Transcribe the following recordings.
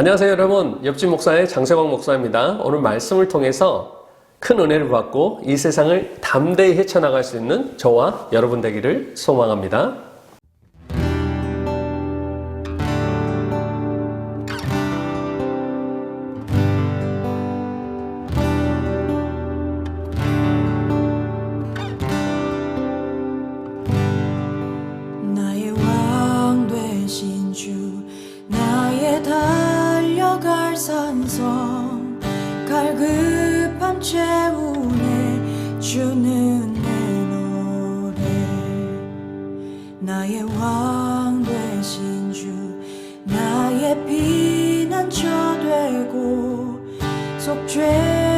안녕하세요 여러분. 옆집 목사의 장세광 목사입니다. 오늘 말씀을 통해서 큰 은혜를 받고 이 세상을 담대히 헤쳐나갈 수 있는 저와 여러분 되기를 소망합니다 나의 왕 되신 주 나의 피난처 되고 속죄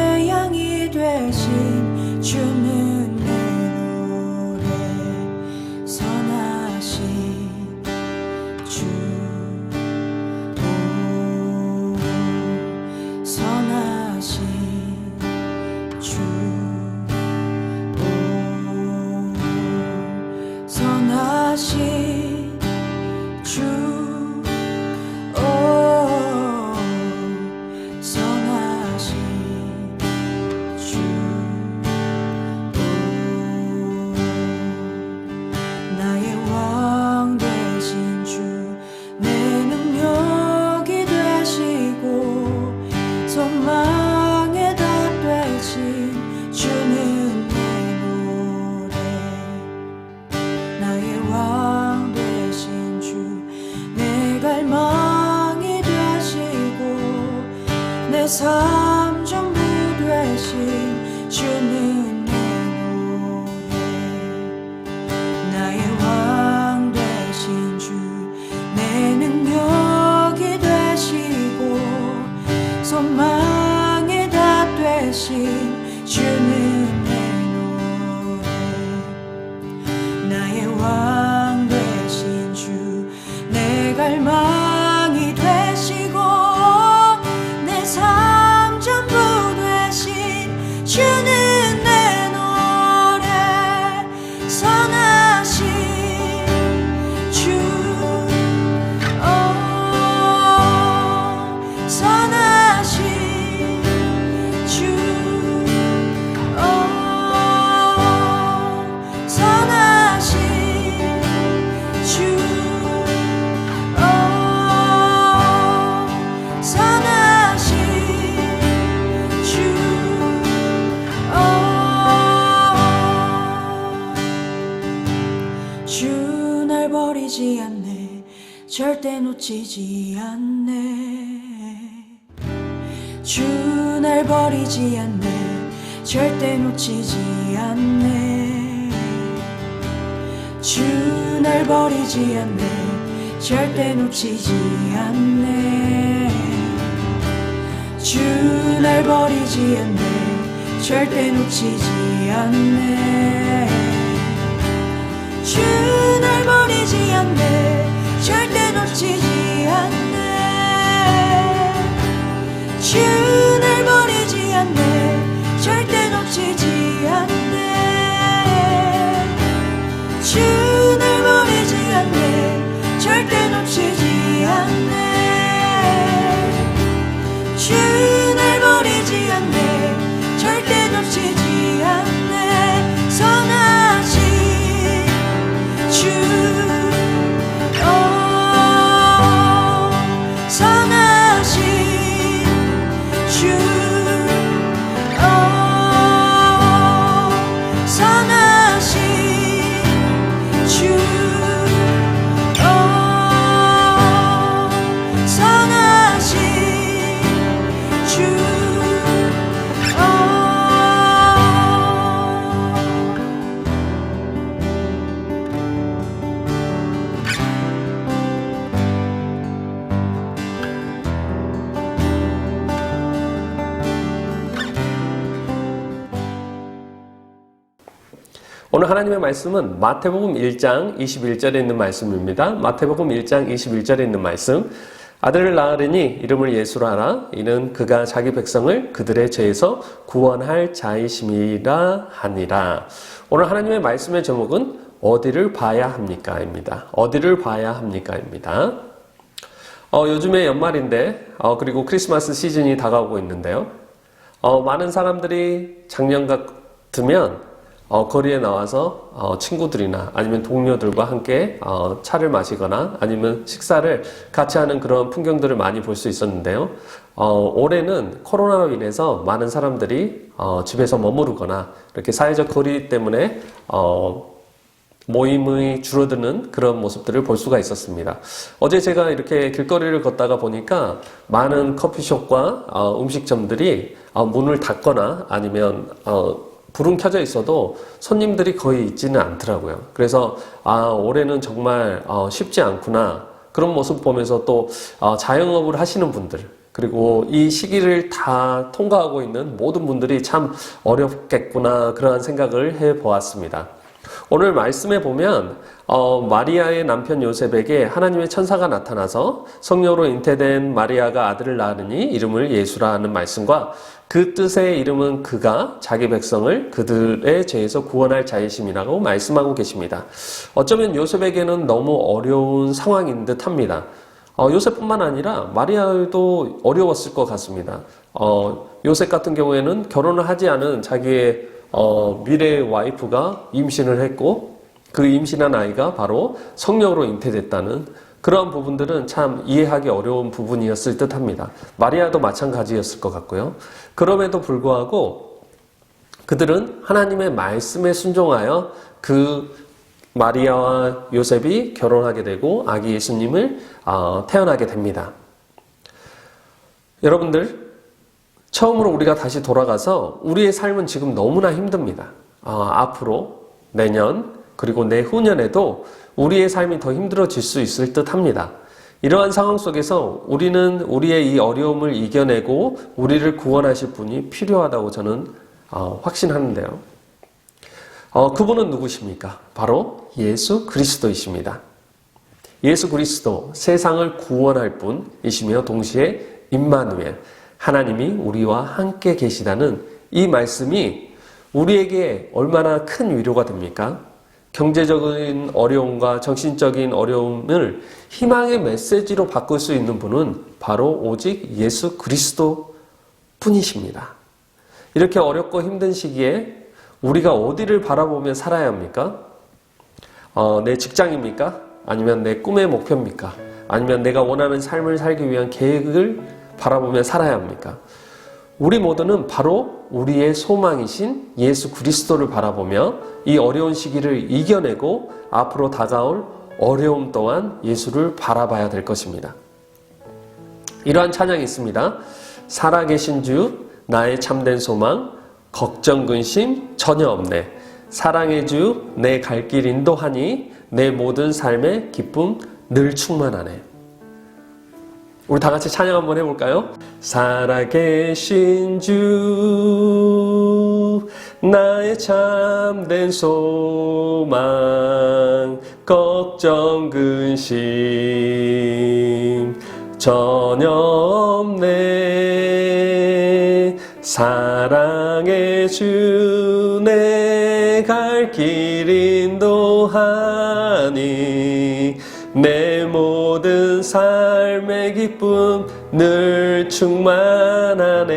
절대 놓치지 않네. 주 날 버리지 않네. 절대 놓치지 않네. 주 날 버리지 않네. 절대 놓치지 않네. 주 날 버리지 않네. 절대 놓치지 않네. 주 않네. 절대 놓치지 않네. 주날 버리지 않네. 절대 놓치지 않네. 주날 버리지 않네. 절대 놓치지 않네 오늘 하나님의 말씀은 마태복음 1장 21절에 있는 말씀입니다 마태복음 1장 21절에 있는 말씀 아들을 낳으리니 이름을 예수로 하라 이는 그가 자기 백성을 그들의 죄에서 구원할 자이심이라 하니라 오늘 하나님의 말씀의 제목은 어디를 봐야 합니까? 입니다. 어디를 봐야 합니까? 입니다. 어, 요즘에 연말인데, 어, 그리고 크리스마스 시즌이 다가오고 있는데요. 어, 많은 사람들이 작년 같으면, 어, 거리에 나와서, 어, 친구들이나 아니면 동료들과 함께, 어, 차를 마시거나 아니면 식사를 같이 하는 그런 풍경들을 많이 볼 수 있었는데요. 어, 올해는 코로나로 인해서 많은 사람들이, 어, 집에서 머무르거나 이렇게 사회적 거리 때문에, 어, 모임이 줄어드는 그런 모습들을 볼 수가 있었습니다. 어제 제가 이렇게 길거리를 걷다가 보니까 많은 커피숍과 어, 음식점들이 어, 문을 닫거나 아니면 어, 불은 켜져 있어도 손님들이 거의 있지는 않더라고요. 그래서 아 올해는 정말 어, 쉽지 않구나 그런 모습 보면서 또 어, 자영업을 하시는 분들 그리고 이 시기를 다 통과하고 있는 모든 분들이 참 어렵겠구나 그러한 생각을 해 보았습니다. 오늘 말씀에 보면 어, 마리아의 남편 요셉에게 하나님의 천사가 나타나서 성령으로 잉태된 마리아가 아들을 낳으니 이름을 예수라 하는 말씀과 그 뜻의 이름은 그가 자기 백성을 그들의 죄에서 구원할 자이심이라고 말씀하고 계십니다. 어쩌면 요셉에게는 너무 어려운 상황인 듯 합니다. 어, 요셉뿐만 아니라 마리아도 어려웠을 것 같습니다. 어, 요셉 같은 경우에는 결혼을 하지 않은 자기의 어, 미래의 와이프가 임신을 했고 그 임신한 아이가 바로 성령으로 잉태됐다는 그러한 부분들은 참 이해하기 어려운 부분이었을 듯 합니다. 마리아도 마찬가지였을 것 같고요. 그럼에도 불구하고 그들은 하나님의 말씀에 순종하여 그 마리아와 요셉이 결혼하게 되고 아기 예수님을 어, 태어나게 됩니다. 여러분들 처음으로 우리가 다시 돌아가서 우리의 삶은 지금 너무나 힘듭니다. 어, 앞으로 내년 그리고 내후년에도 우리의 삶이 더 힘들어질 수 있을 듯 합니다. 이러한 상황 속에서 우리는 우리의 이 어려움을 이겨내고 우리를 구원하실 분이 필요하다고 저는 어, 확신하는데요. 어, 그분은 누구십니까? 바로 예수 그리스도이십니다. 예수 그리스도 세상을 구원할 분이시며 동시에 임마누엘 하나님이 우리와 함께 계시다는 이 말씀이 우리에게 얼마나 큰 위로가 됩니까? 경제적인 어려움과 정신적인 어려움을 희망의 메시지로 바꿀 수 있는 분은 바로 오직 예수 그리스도 뿐이십니다. 이렇게 어렵고 힘든 시기에 우리가 어디를 바라보며 살아야 합니까? 어, 내 직장입니까? 아니면 내 꿈의 목표입니까? 아니면 내가 원하는 삶을 살기 위한 계획을 바라보며 살아야 합니까? 우리 모두는 바로 우리의 소망이신 예수 그리스도를 바라보며 이 어려운 시기를 이겨내고 앞으로 다가올 어려움 또한 예수를 바라봐야 될 것입니다. 이러한 찬양이 있습니다. 살아계신 주, 나의 참된 소망, 걱정, 근심 전혀 없네. 사랑의 주, 내 갈 길 인도하니 내 모든 삶의 기쁨 늘 충만하네. 우리 다 같이 찬양 한번 해볼까요? 살아계신 주, 나의 참된 소망, 걱정, 근심, 전혀 없네. 사랑의 주, 내 갈 길 인도하니, 내 모든 삶의 기쁨 늘 충만하네.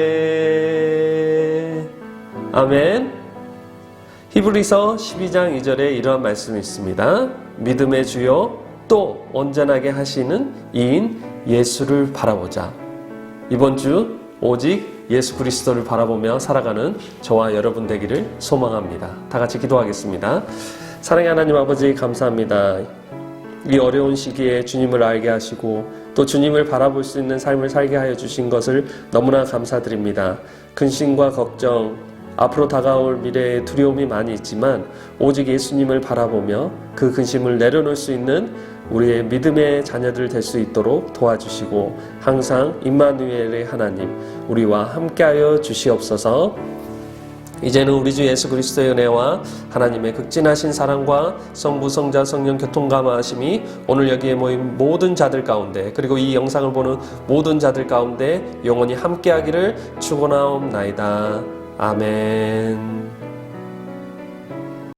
아멘. 히브리서 12장 2절에 이러한 말씀이 있습니다. 믿음의 주요 또 온전하게 하시는 이인 예수를 바라보자. 이번 주 오직 예수 그리스도를 바라보며 살아가는 저와 여러분 되기를 소망합니다. 다 같이 기도하겠습니다. 사랑의 하나님 아버지 감사합니다. 이 어려운 시기에 주님을 알게 하시고 또 주님을 바라볼 수 있는 삶을 살게 하여 주신 것을 너무나 감사드립니다. 근심과 걱정, 앞으로 다가올 미래에 두려움이 많이 있지만 오직 예수님을 바라보며 그 근심을 내려놓을 수 있는 우리의 믿음의 자녀들 될 수 있도록 도와주시고 항상 임마누엘의 하나님 우리와 함께하여 주시옵소서. 이제는 우리 주 예수 그리스도의 은혜와 하나님의 극진하신 사랑과 성부 성자 성령 교통감화하심이 오늘 여기에 모인 모든 자들 가운데 그리고 이 영상을 보는 모든 자들 가운데 영원히 함께하기를 축원하옵나이다. 아멘.